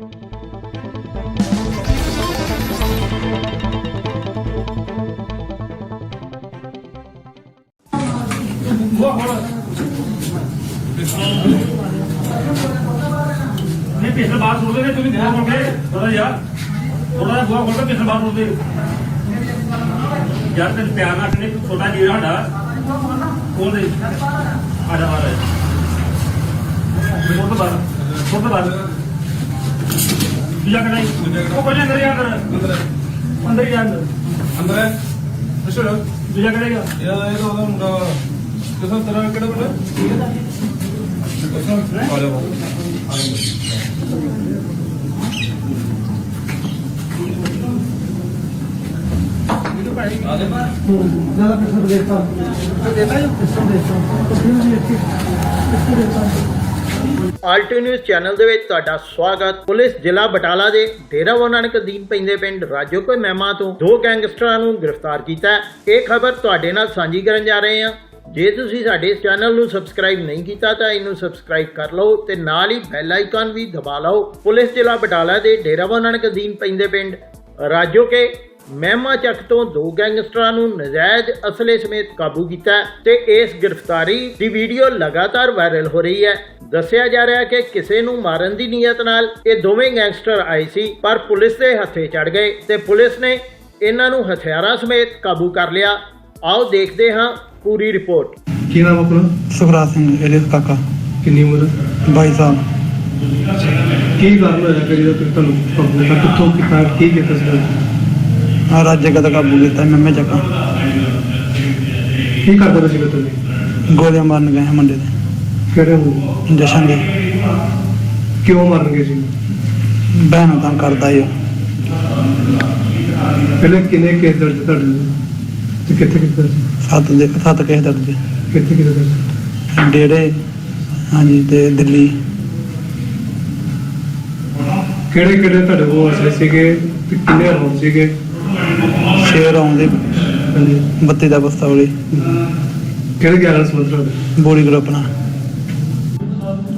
ਨਹੀਂ ਪਿਛਲੇ ਬਾਹਰ ਸੁਣਦੇ ਨੇ ਤੁਸੀਂ ਬੁਆ ਖੋਲ ਕੇ ਥੋੜਾ ਯਾਰ ਥੋੜਾ ਜਿਹਾ ਬੁਆ ਖੋਲ ਕੇ ਪਿਛਲੇ ਬਾਹਰ ਸੁਣਦੇ ਯਾਰ ਤੇ ਪਿਆਰ ਨਾਲ ਕਹਿੰਦੇ ਤੂੰ ਛੋਟਾ ਜੀਰਾ ਸਾਡਾ ਖੋਲ ਦੇ ਆਡਾ ਬਾਹਰ ਹੈ ਖੋਲ ਬਾਹਰ ਖੋਲ ਬਾਹਰ ਦੂਜਾ ਕਢਾਈ तुझ्याकडे ओ, कोणी अंदर या अंदर ಅಂದ್ರೆ अंदर या अंदर ಅಂದ್ರೆ ಅಶೋಕ್ तुझ्याकडे या ಏನೋ ಅದನ್ನ ಮುಂಡ ಕಸ ತರ ಕಡೆ ಬಿಡ ಕಸ ಬಾಳೆ ಬಾ ज़्यादा प्रेशर देता हूँ देता है प्रेशर देता हूँ ਆਲਟੀ ਨਿਊਜ਼ ਚੈਨਲ ਦੇ ਵਿੱਚ ਤੁਹਾਡਾ ਸਵਾਗਤ। ਪੁਲਿਸ ਜ਼ਿਲ੍ਹਾ ਬਟਾਲਾ ਦੇ ਡੇਰਾ ਨਾਨਕ ਅਧੀਨ ਪੈਂਦੇ ਪਿੰਡ ਰਾਜੋਕੇ ਮਹਿਮਾ ਤੋਂ ਦੋ ਗੈਂਗਸਟਰਾਂ ਨੂੰ ਗ੍ਰਿਫਤਾਰ ਕੀਤਾ ਹੈ। ਇਹ ਖਬਰ ਤੁਹਾਡੇ ਨਾਲ ਸਾਂਝੀ ਕਰਨ ਜਾ ਰਹੇ ਹਾਂ। ਜੇ ਤੁਸੀਂ ਸਾਡੇ ਇਸ ਚੈਨਲ ਨੂੰ ਸਬਸਕ੍ਰਾਈਬ ਨਹੀਂ ਕੀਤਾ ਤਾਂ ਇਹਨੂੰ ਸਬਸਕ੍ਰਾਈਬ ਕਰ ਲਓ ਤੇ ਨਾਲ ਹੀ ਬੈਲ ਆਈਕਨ ਵੀ ਦਬਾ ਲਓ। ਪੁਲਿਸ ਜ਼ਿਲ੍ਹਾ ਬਟਾਲਾ ਦੇ ਡੇਰਾ ਨਾਨਕ ਅਧੀਨ ਪੈਂਦੇ ਪਿੰਡ ਰਾਜੋਕੇ ਮਹਿਮਾ ਚੱਕ ਤੋਂ ਦੋ ਗੈਂਗਸਟਰਾਂ ਨੂੰ ਨਜਾਇਜ਼ ਅਸਲੇ ਸਮੇਤ ਕਾਬੂ ਕੀਤਾ ਹੈ ਤੇ ਇਸ ਗ੍ਰਿਫਤਾਰੀ ਦੀ ਵੀਡੀਓ ਲਗਾਤਾਰ ਵਾਇਰਲ ਹੋ ਰਹੀ ਹੈ। ਦੱਸਿਆ ਜਾ ਰਿਹਾ ਹੈ ਕਿ ਕਿਸੇ ਨੂੰ ਮਾਰਨ ਦੀ ਨੀਅਤ ਨਾਲ ਇਹ ਦੋਵੇਂ ਗੈਂਗਸਟਰ ਆਏ ਸੀ ਪਰ ਪੁਲਿਸ ਦੇ ਹੱਥੇ ਚੜ ਗਏ ਤੇ ਪੁਲਿਸ ਨੇ ਇਹਨਾਂ ਨੂੰ ਹਥਿਆਰਾਂ ਸਮੇਤ ਕਾਬੂ ਕਰ ਲਿਆ। ਆਓ ਦੇਖਦੇ ਹਾਂ ਪੂਰੀ ਰਿਪੋਰਟ। ਕੀ ਨਾਮ ਆਪਣਾ? ਸੁਖਰਾਜ ਸਿੰਘ ਇਹਦੇ ਕਾਕਾ। ਕਿੰਨੀ ਉਮਰ 22 ਸਾਲ। ਕੀ ਕਾਰਨ ਹੋਇਆ ਕਿ ਜਦੋਂ ਤੁਸੀਂ ਤੁਹਾਨੂੰ ਕਾਬੂ ਕੀਤਾ ਕਿੱਥੋਂ ਕੀਤਾ? ਕੀ ਕੀਤਾ ਸੀ? ਆ ਰਾਜੇ ਕਦਾ ਕਾਬੂ ਕੀਤਾ ਮੰਮੇ ਚੱਕਾ ਕੀ ਕਰਦਾ ਸੀ ਤੁਸੀਂ? ਗੋਲੀਆਂ ਮਾਰਨ ਗਏ ਮੁੰਡੇ ਦੇ। ਕਿਹੜੇ ਨੂੰ ਜਸ਼ਨ ਦੇ ਕਿਉਂ ਮਾਰਨਗੇ ਸੀ ਬਹਿਣ ਤਾਂ ਕਰਦਾ ਹੀ। ਪਹਿਲੇ ਕਿੰਨੇ ਕੇਸ ਦਰਜ ਤੁਹਾਡੇ? ਤੇ ਕਿੱਥੇ ਕਿੱਥੇ? ਸੱਤ ਦੇ ਸੱਤ ਕਿਸੇ ਦਰਦ ਦੇ ਕਿੱਥੇ ਕਿੱਥੇ ਦਰਜ? ਡੇੜੇ ਹਾਂਜੀ ਤੇ ਦਿੱਲੀ। ਕਿਹੜੇ ਕਿਹੜੇ ਤੁਹਾਡੇ ਕੋਲ ਅਸਲੇ ਸੀਗੇ ਤੇ ਕਿੰਨੇ ਰੌਂਡ ਸੀਗੇ? ਸ਼ੇਰ ਆਉਂਦੇ 32 ਦਾ ਬਸਤਾਵਲੀ ਕਿਹੜੇ ਗਿਆਰਾਂ ਸਮੁੰਦਰ ਤੁਹਾਡੇ? ਬੋੜੀ ਗਰੁੱਪ ਨਾਲ।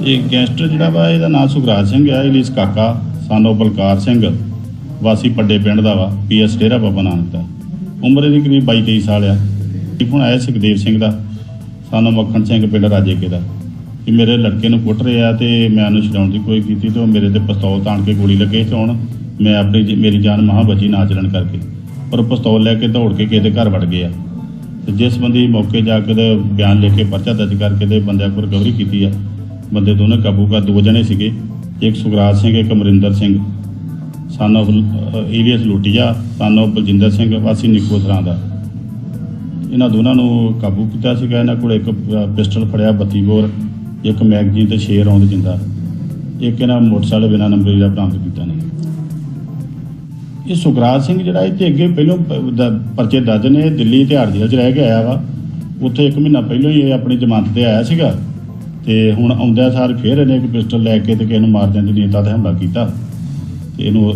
ਇਹ ਗੈਂਗਸਟਰ ਜਿਹੜਾ ਵਾ, ਇਹਦਾ ਨਾਮ ਸੁਖਰਾਜ ਸਿੰਘ ਆ ਇਲੀਸ ਕਾਕਾ ਸਾਨੋ ਬਲਕਾਰ ਸਿੰਘ, ਵਾਸੀ ਪੱਡੇ ਪਿੰਡ ਦਾ ਵਾ ਪੀਐਸ ਡੇਰਾ ਬਾਬਾ ਨਾਨਕ ਦਾ। ਉਮਰ ਇਹਦੀ ਕਰੀਬ 22 23 ਸਾਲ ਆ। ਇਹ ਹੁਣ ਆਇਆ ਸੁਖਦੇਵ ਸਿੰਘ ਦਾ ਸਾਨੋ ਮੱਖਣ ਸਿੰਘ, ਪਿੰਡ ਰਾਜੇਕੇ ਦਾ। ਕਿ ਮੇਰੇ ਲੜਕੇ ਨੂੰ ਕੁੱਟ ਰਿਹਾ ਤੇ ਮੈਂ ਉਹਨੂੰ ਛਡਾਉਣ ਦੀ ਕੋਈ ਕੀਤੀ ਤੇ ਉਹ ਮੇਰੇ ਤੇ ਪਿਸਤੌਲ ਤਾਣ ਕੇ ਗੋਲੀ ਲੱਗੇ ਚਲਾਉਣ ਮੈਂ ਆਪਣੀ ਜ- ਮੇਰੀ ਜਾਨ ਮਹਾਂ ਬਚੀ ਨਾ ਚੱਲਣ ਕਰਕੇ। ਪਰ ਉਹ ਪਿਸਤੌਲ ਲੈ ਕੇ ਦੌੜ ਕੇ ਕਿਸੇ ਦੇ ਘਰ ਵੜ ਗਿਆ। ਤੇ ਜਿਸ ਬੰਦੇ ਮੌਕੇ ਜਾ ਕੇ ਤੇ ਬਿਆਨ ਲਿਖ ਕੇ ਪਰਚਾ ਦਰਜ ਕਰਕੇ ਤੇ ਬੰਦਿਆਂ ਕੋਲ ਰਿਕਵਰੀ ਕੀਤੀ ਆ ਬੰਦੇ ਦੋਨੇ ਕਾਬੂ ਕਰ ਦੋ ਜਣੇ ਸੀਗੇ, ਇੱਕ ਸੁਖਰਾਜ ਸਿੰਘ, ਇੱਕ Amarinder Singh. Son of alias Lotia son of Baljinder Singh, ਵਾਸੀ ਨਿੱਕੋ ਸਰਾਂ ਦਾ। ਇਹਨਾਂ ਦੋਨਾਂ ਨੂੰ ਕਾਬੂ ਕੀਤਾ ਸੀਗਾ, ਇਹਨਾਂ ਕੋਲ ਇੱਕ ਪਿਸਟਲ ਫੜਿਆ 32 ਬੋਰ, ਇੱਕ ਮੈਗਜ਼ੀਨ ਤੇ 6 ਰੌਂਦ ਜਿੰਦਾ। ਇੱਕ ਇਹਨਾਂ ਮੋਟਰਸਾਈਕਲ ਬਿਨਾ ਨੰਬਰ ਦਾ ਬਰਾਮਦ ਕੀਤਾ ਨੇ। ਇਹ ਸੁਖਰਾਜ ਸਿੰਘ ਜਿਹੜਾ ਇੱਥੇ ਅੱਗੇ ਪਹਿਲੋਂ ਪਰਚੇ ਦਰਜ ਨੇ, ਦਿੱਲੀ ਤਿਹਾੜ ਜੇਲ੍ਹ 'ਚ ਰਹਿ ਕੇ ਆਇਆ ਵਾ। ਉੱਥੇ ਇੱਕ ਮਹੀਨਾ ਪਹਿਲਾਂ ਹੀ ਇਹ ਆਪਣੀ ਜ਼ਮਾਨਤ ਤੇ ਆਇਆ ਸੀਗਾ। ਤੇ ਹੁਣ ਆਉਂਦਿਆਂ ਸਾਰ ਫੇਰ ਇਹਨੇ ਇੱਕ ਪਿਸਟਲ ਲੈ ਕੇ ਤੇ ਕਿਸੇ ਨੂੰ ਮਾਰ ਦੇਣ ਦੀ ਨੀਅਤ ਤੇ ਹਮਲਾ ਕੀਤਾ। ਤੇ ਇਹਨੂੰ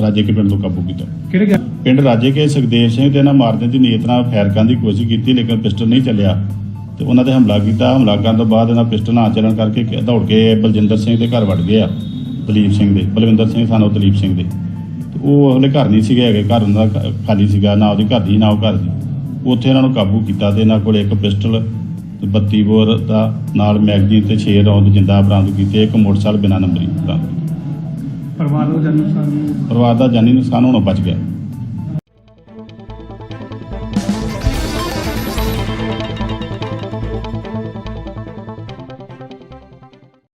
ਰਾਜੇ ਕੇ ਪਿੰਡ ਤੋਂ ਕਾਬੂ ਕੀਤਾ। ਕਿਹੜੇ ਗਿਆ ਪਿੰਡ ਰਾਜੇ ਕੇ ਸੁਖਦੇਵ ਸਿੰਘ ਤੇ ਇਹਨਾਂ ਮਾਰ ਦੇਣ ਦੀ ਨੀਅਤ ਨਾਲ ਫਾਇਰ ਕਰਨ ਦੀ ਕੋਸ਼ਿਸ਼ ਕੀਤੀ ਲੇਕਿਨ ਪਿਸਟਲ ਨਹੀਂ ਚੱਲਿਆ। ਤੇ ਉਹਨਾਂ ਤੇ ਹਮਲਾ ਕੀਤਾ। ਹਮਲਾ ਕਰਨ ਤੋਂ ਬਾਅਦ ਇਹਨਾਂ ਪਿਸਟਲ ਨਾ ਚੱਲਣ ਕਰਕੇ ਦੌੜ ਕੇ ਬਲਜਿੰਦਰ ਸਿੰਘ ਦੇ ਘਰ ਵੜ ਗਏ ਆ ਦਲੀਪ ਸਿੰਘ ਦੇ ਬਲਵਿੰਦਰ ਸਿੰਘ ਸਾਨੂੰ ਦਲੀਪ ਸਿੰਘ ਦੇ। ਤੇ ਉਹ ਹਲੇ ਘਰ ਨਹੀਂ ਸੀਗੇ ਹੈਗੇ ਘਰ ਉਹਨਾਂ ਦਾ ਖਾਲੀ ਸੀਗਾ ਨਾ ਉਹਦੀ ਘਰ ਦੀ ਨਾ ਉਹ ਘਰ ਦੀ। ਉੱਥੇ ਇਹਨਾਂ ਨੂੰ ਕਾਬੂ ਕੀਤਾ ਤੇ ਇਹਨਾਂ ਕੋਲ ਇੱਕ ਪਿਸਟਲ 32 ਬੋਰ ਦਾ ਨਾਲ ਮੈਗਜ਼ੀਨ ਤੇ 6 ਰੌਂਦ ਜਿੰਦਾ ਬਰਾਮਦ ਕੀਤੇ ਇੱਕ ਮੋਟਰਸਾਈਕਲ ਬਿਨਾ ਨੰਬਰੀ ਬਰਾਮਦ ਪਰਿਵਾਰ ਦਾ ਜਾਨੀ ਨੁਕਸਾਨ? ਹੋਣੋਂ ਬਚ ਗਿਆ।